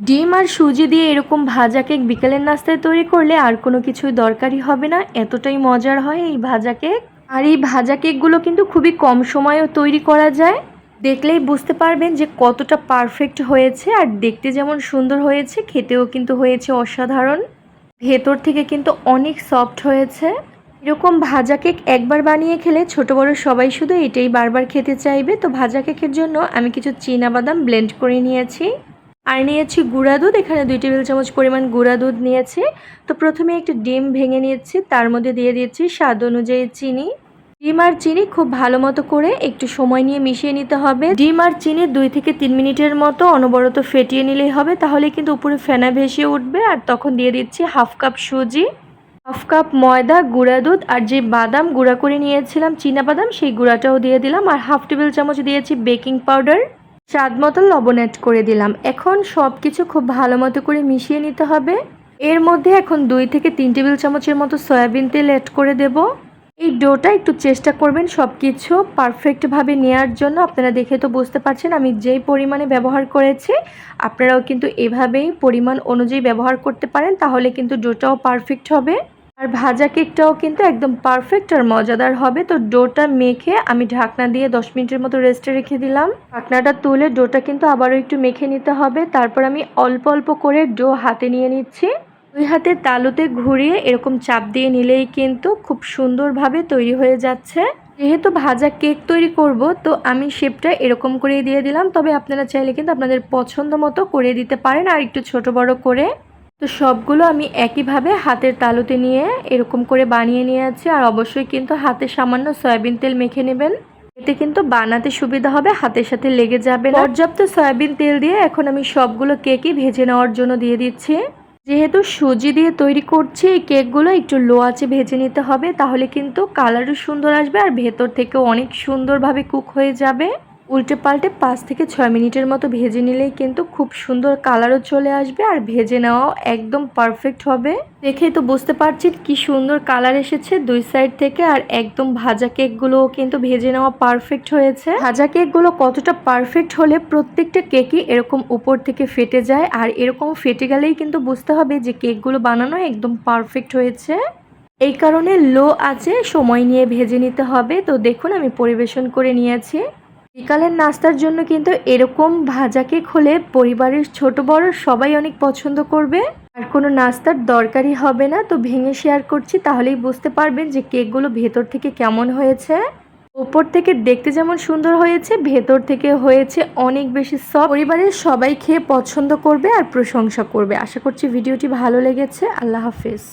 ডিম আর সুজি দিয়ে এরকম ভাজা কেক বিকেলের নাস্তায় তৈরি করলে আর কোনো কিছুই দরকারই হবে না। এতটাই মজার হয় এই ভাজা কেক। আর এই ভাজা কেকগুলো কিন্তু খুবই কম সময়েও তৈরি করা যায়। দেখলেই বুঝতে পারবেন যে কতটা পারফেক্ট হয়েছে আর দেখতে যেমন সুন্দর হয়েছে, খেতেও কিন্তু হয়েছে অসাধারণ। ভেতর থেকে কিন্তু অনেক সফট হয়েছে। এরকম ভাজা কেক একবার বানিয়ে খেলে ছোট বড় সবাই শুধু এটাই বারবার খেতে চাইবে। তো ভাজা কেকের জন্য আমি কিছু বাদাম ব্লেন্ড করে নিয়েছি। আর নিয়েছি গুঁড়া দুধ, এখানে দুই টেবিল চামচ পরিমাণ গুঁড়া দুধ নিয়েছি। তো প্রথমে একটি ডিম ভেঙে নিয়েছি, তার মধ্যে দিয়ে দিয়েছি স্বাদ অনুযায়ী চিনি। ডিম আর চিনি খুব ভালো মতো করে একটু সময় নিয়ে মিশিয়ে নিতে হবে। ডিম আর চিনি দুই থেকে তিন মিনিটের মতো অনবরত ফেটিয়ে নিলেই হবে, তাহলে কিন্তু উপরে ফেনা ভেসে উঠবে। আর তখন দিয়ে দিচ্ছি হাফ কাপ সুজি, হাফ কাপ ময়দা, গুঁড়া দুধ, আর যে বাদাম গুঁড়া করে নিয়েছিলাম, চীনা বাদাম, সেই গুঁড়াটাও দিয়ে দিলাম। আর হাফ টেবিল চামচ দিয়েছি বেকিং পাউডার। স্বাদ মতো লবণ অ্যাড করে দিলাম। এখন সব কিছু খুব ভালো মতো করে মিশিয়ে নিতে হবে। এর মধ্যে এখন দুই থেকে তিন টেবিল চামচের মতো সয়াবিন তেল অ্যাড করে দেব। এই ডোটা একটু চেষ্টা করবেন সব কিছু পারফেক্টভাবে নেওয়ার জন্য। আপনারা দেখে তো বুঝতে পারছেন আমি যেই পরিমাণে ব্যবহার করেছি, আপনারাও কিন্তু এভাবেই পরিমাণ অনুযায়ী ব্যবহার করতে পারেন, তাহলে কিন্তু ডোটাও পারফেক্ট হবে। আর ভাজা কেকটাও কিন্তু একদম পারফেক্ট আর মজাদার হবে। তো ডোটা মেখে আমি ঢাকনা দিয়ে দশ মিনিটের মতো রেস্টে রেখে দিলাম। ঢাকনাটা তুলে ডোটা কিন্তু আবারও একটু মেখে নিতে হবে। তারপর আমি অল্প অল্প করে ডো হাতে নিয়ে নিচ্ছি। দুই হাতে তালুতে ঘুরিয়ে এরকম চাপ দিয়ে নিলেই কিন্তু খুব সুন্দরভাবে তৈরি হয়ে যাচ্ছে। যেহেতু ভাজা কেক তৈরি করব, তো আমি শেপটা এরকম করে দিয়ে দিলাম। তবে আপনারা চাইলে কিন্তু আপনাদের পছন্দ মতো করে দিতে পারেন, আর একটু ছোট বড় করে। তো সবগুলো আমি একইভাবে হাতের তালুতে নিয়ে এরকম করে বানিয়ে নিয়েছি। আর অবশ্যই কিন্তু হাতে সামান্য সয়াবিন তেল মেখে নেবেন। এতে কিন্তু বানাতে সুবিধা হবে, হাতের সাথে লেগে যাবে পর্যাপ্ত সয়াবিন তেল দিয়ে এখন আমি সবগুলো কেকই ভেজে নেওয়ার জন্য দিয়ে দিচ্ছি। যেহেতু সুজি দিয়ে তৈরি করছি, এই কেকগুলো একটু লো আঁচে ভেজে নিতে হবে, তাহলে কিন্তু কালারও সুন্দর আসবে আর ভেতর থেকেও অনেক সুন্দরভাবে কুক হয়ে যাবে। উল্টে পাল্টে পাঁচ থেকে ছয় মিনিটের মতো ভেজে নিলেই কিন্তু খুব সুন্দর কালারও চলে আসবে আর ভেজে নেওয়াও একদম পারফেক্ট হবে। দেখেই তো বুঝতে পারছেন কি সুন্দর কালার এসেছে দুই সাইড থেকে আর একদম ভাজা কেকগুলোও কিন্তু ভেজে নেওয়া পারফেক্ট হয়েছে। ভাজা কেকগুলো কতটা পারফেক্ট হলে প্রত্যেকটা কেকই এরকম উপর থেকে ফেটে যায় আর এরকম ফেটে গেলেই কিন্তু বুঝতে হবে যে কেকগুলো বানানো একদম পারফেক্ট হয়েছে। এই কারণে লো আছে সময় নিয়ে ভেজে নিতে হবে। তো দেখুন আমি পরিবেশন করে নিয়েছি। বিকালের নাস্তার জন্য কিন্তু এরকম ভাজা কেক হলে পরিবারের ছোট বড় সবাই অনেক পছন্দ করবে। আর কোনো নাস্তার দরকারই হবে না, তো ভেঙে শেয়ার করছি, তাহলেই বুঝতে পারবেন যে কেকগুলো ভেতর থেকে কেমন হয়েছে। উপর থেকে দেখতে যেমন সুন্দর হয়েছে, ভেতর থেকে হয়েছে অনেক বেশি সব পরিবারের সবাই খেয়ে পছন্দ করবে আর প্রশংসা করবে। আশা করছি ভিডিওটি ভালো লেগেছে। আল্লাহ হাফেজ।